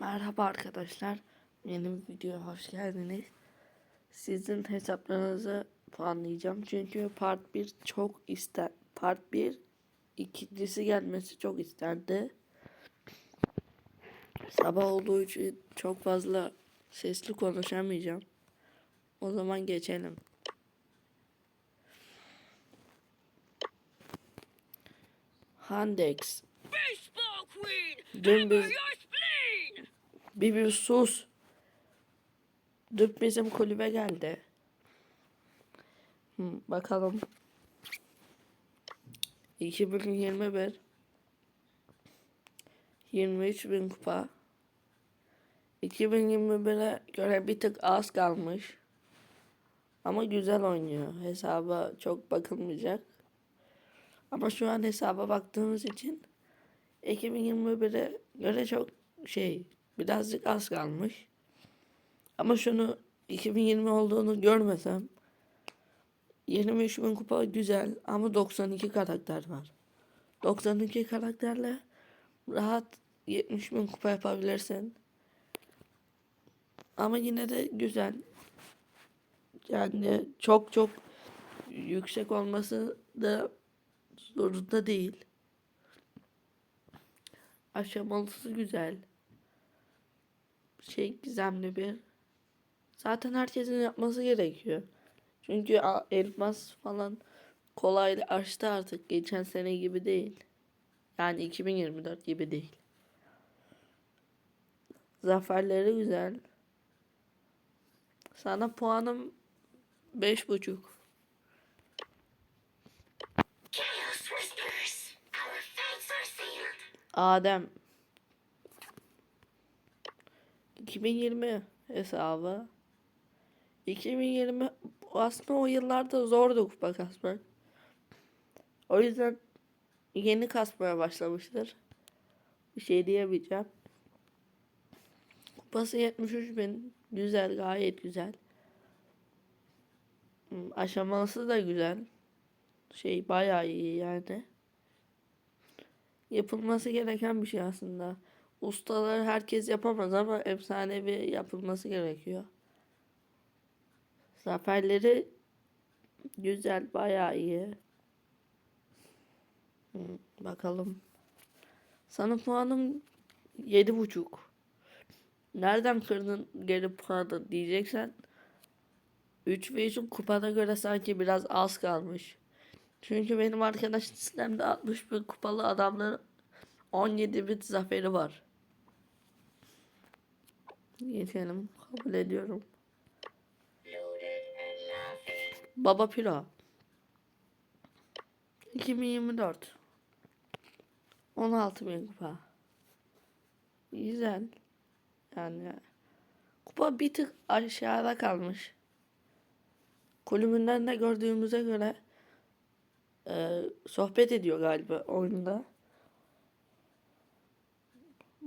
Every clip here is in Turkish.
Merhaba arkadaşlar. Yeni bir videoya hoş geldiniz. Sizin hesaplarınızı puanlayacağım. Çünkü part 1 çok ister. Part 1 ikincisi gelmesi çok istendi. Sabah olduğu için çok fazla sesli konuşamayacağım. O zaman geçelim. Handex. Baseball queen! Dün biz! Bir bir sus. Dün bizim kulübe geldi. Hı, bakalım. 2021 23 bin kupa. 2021'e göre bir tık az kalmış. Ama güzel oynuyor. Hesaba çok bakılmayacak. Ama şu an hesaba baktığımız için 2021'e göre çok şey birazcık az kalmış. Ama şunu 2020 olduğunu görmesem 23 bin kupa güzel ama 92 karakter var. 92 karakterle rahat 70 bin kupa yapabilirsin. Ama yine de güzel. Yani çok çok yüksek olması da zorunda değil. Aşamalısı güzel. Şey gizemli bir. Zaten herkesin yapması gerekiyor. Çünkü elmas falan kolay açtı artık. Geçen sene gibi değil. Yani 2024 gibi değil. Zaferleri güzel. Sana puanım beş buçuk. Chaos whispers! Our fates are sealed! Adem 2020 hesabı 2020 aslında o yıllarda zordu kupa kasmak. O yüzden yeni kasmaya başlamıştır. Bir şey diyemeyeceğim. Kupası 73 bin. Güzel gayet güzel. Hmm, Aşaması da güzel. Şey bayağı iyi yani yapılması gereken bir şey aslında. Ustaları herkes yapamaz ama efsanevi yapılması gerekiyor. Zaferleri güzel, bayağı iyi. Bakalım. Sana puanım yedi buçuk. Nereden kırdın geri puanı diyeceksen 3 ve 3'ün kupada göre sanki biraz az kalmış. Çünkü benim arkadaş listemde 60 bin kupalı adamların 17 bin zaferi var. Geçelim. Kabul ediyorum. Baba Piro. 2024. 16 bin kupa. Güzel. Yani kupa bir tık aşağıda kalmış. Kulübünden de gördüğümüze göre e, sohbet ediyor galiba oyunda.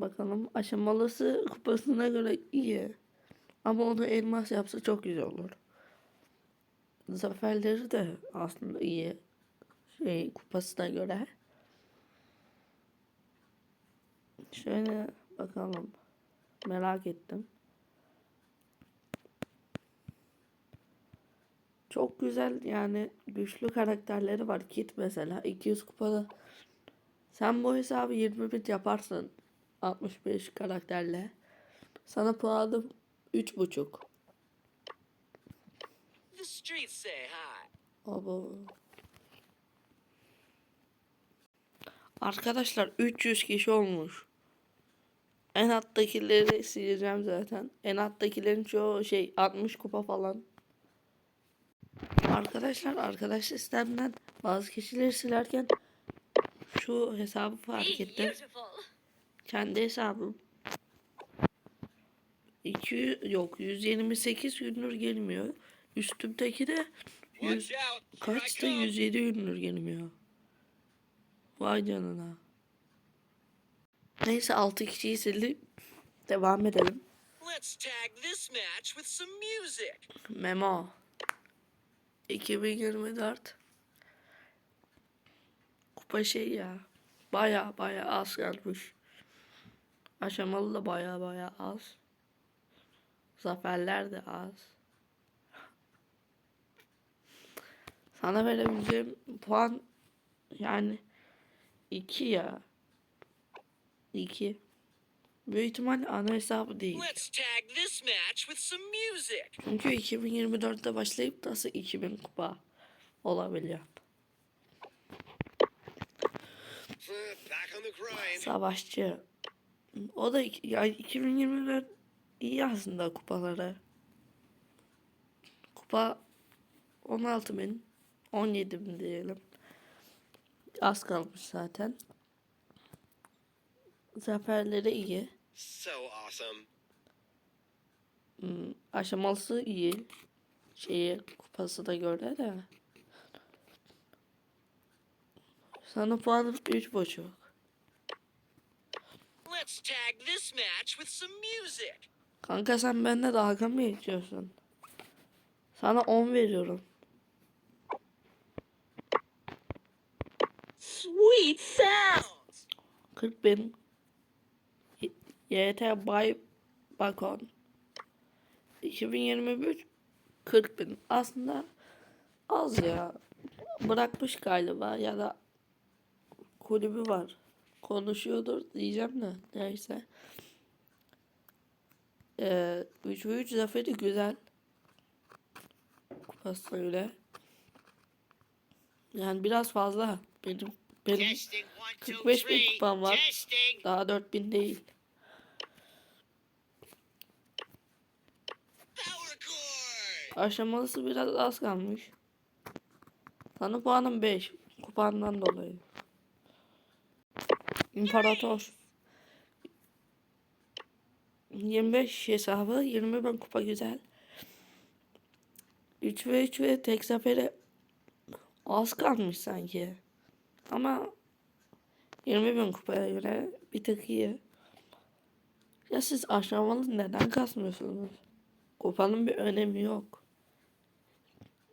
Bakalım aşamalısı kupasına göre iyi. Ama onu elmas yapsa çok güzel olur. Zaferleri de aslında iyi. Şey kupasına göre. Şöyle bakalım. Merak ettim. Çok güzel yani güçlü karakterleri var. Kit mesela 200 kupada. Sen bu hesabı 20 bit yaparsın. 65 karakterle. Sana puanım 3.5. The streets say hi. Abo. Arkadaşlar 300 kişi olmuş. En alttakileri sileceğim zaten. En alttakilerin çoğu şey 60 kupa falan. Arkadaşlar arkadaş sistemden bazı kişileri silerken şu hesabı fark ettim. Kendi hesabım. 200 yok 128 gündür gelmiyor. Üstümdeki de 100 kaçta 107 gündür gelmiyor. Vay canına. Neyse 6 kişiyi sildik. Devam edelim. Let's tag this match with some music. Memo. 2024. Kupa şey ya. Baya baya az kalmış. Aşamalı da baya baya az. Zaferler de az. Sana verebileceğim puan yani 2 ya. 2. Büyük ihtimal ana hesabı değil. Çünkü 2024'te başlayıp nasıl 2000 kupa olabiliyor. Savaşçı. O da ya 2024 iyi aslında kupaları. Kupa 16 bin, 17 bin diyelim. Az kalmış zaten. Zaferleri iyi. So awesome. Hmm, aşamalısı iyi. Şeyi kupası da göre de. Sana puanım üç buçuk. Tag this match with some music. Kanka sen bende dalga mı geçiyorsun? Sana 10 veriyorum. Sweet sounds. 40 bin. YT Bay Bakon. 2023 40 bin. Aslında az ya. Bırakmış galiba ya da kulübü var. Konuşuyordur diyeceğim de neyse. Ee, 3 ve 3 zaferi güzel. Kupasına göre. Yani biraz fazla. Benim benim Testing one, two, 45 bin kupam var. Daha 4000 değil. Aşamalısı biraz az kalmış. Sana puanım 5. Kupandan dolayı. İmparator. 25 hesabı 20 bin kupa güzel. 3 ve 3 ve tek sefere az kalmış sanki. Ama 20 bin kupaya göre bir tık iyi. Ya siz aşamalı neden kasmıyorsunuz? Kupanın bir önemi yok.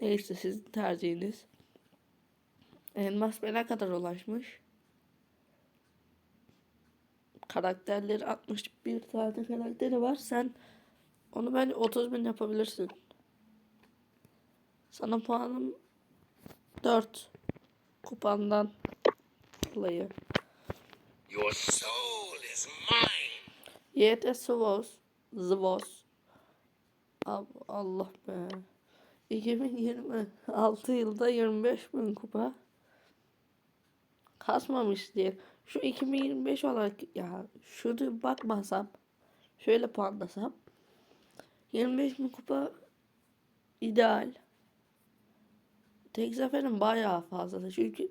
Neyse sizin tercihiniz. Elmas ne kadar ulaşmış? Karakterleri 61 tane karakteri var. Sen onu bence 30 bin yapabilirsin. Sana puanım 4. Kupandan dolayı. Your soul is mine. YT Svos. Zvos. Allah be. 2026 yılda 25 bin kupa. Kasmamış diye. Şu 2025 olarak ya şunu bakmasam şöyle puanlasam 25 bin kupa ideal. Tek zaferim bayağı fazla. Çünkü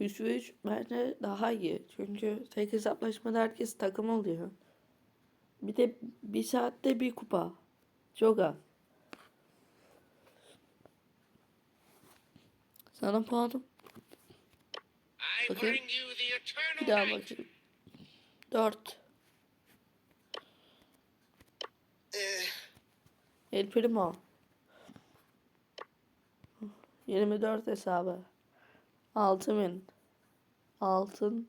3 ve 3 bence daha iyi. Çünkü tek hesaplaşmada herkes takım oluyor. Bir de bir saatte bir kupa. Çok az. Sana puanım. Eternal Bir daha bakayım. 4. Eh, El Primo. 24 hesabı. 6000. Altın.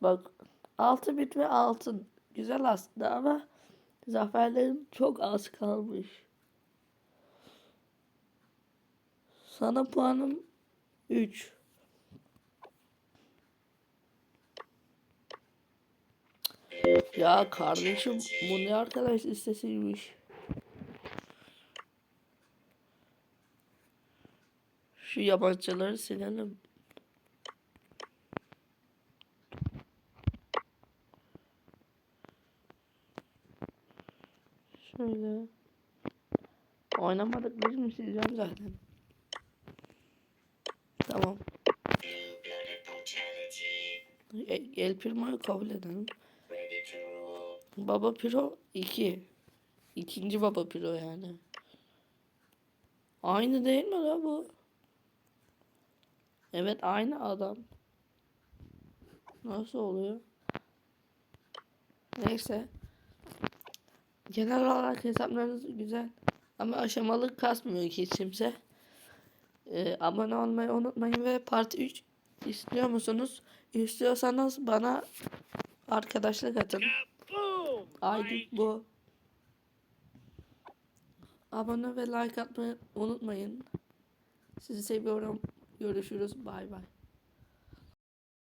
Bak 6 bit ve altın. Güzel aslında ama zaferlerim çok az kalmış. Sana puanım 3. Ya kardeşim bu ne arkadaş listesiymiş. Şu yabancıları silelim. Şöyle. Oynamadık biz mi sileceğim zaten. Tamam. E- El Primo'yu kabul edelim. Baba Piro 2. İkinci Baba Piro yani. Aynı değil mi la bu? Evet aynı adam. Nasıl oluyor? Neyse. Genel olarak hesaplarınız güzel. Ama aşamalı kasmıyor ki hiç kimse. Ee, abone olmayı unutmayın ve part 3 istiyor musunuz? İstiyorsanız bana arkadaşlık atın. Aydık bu. Abone ve like atmayı unutmayın. Sizi seviyorum. Görüşürüz. Bay bay.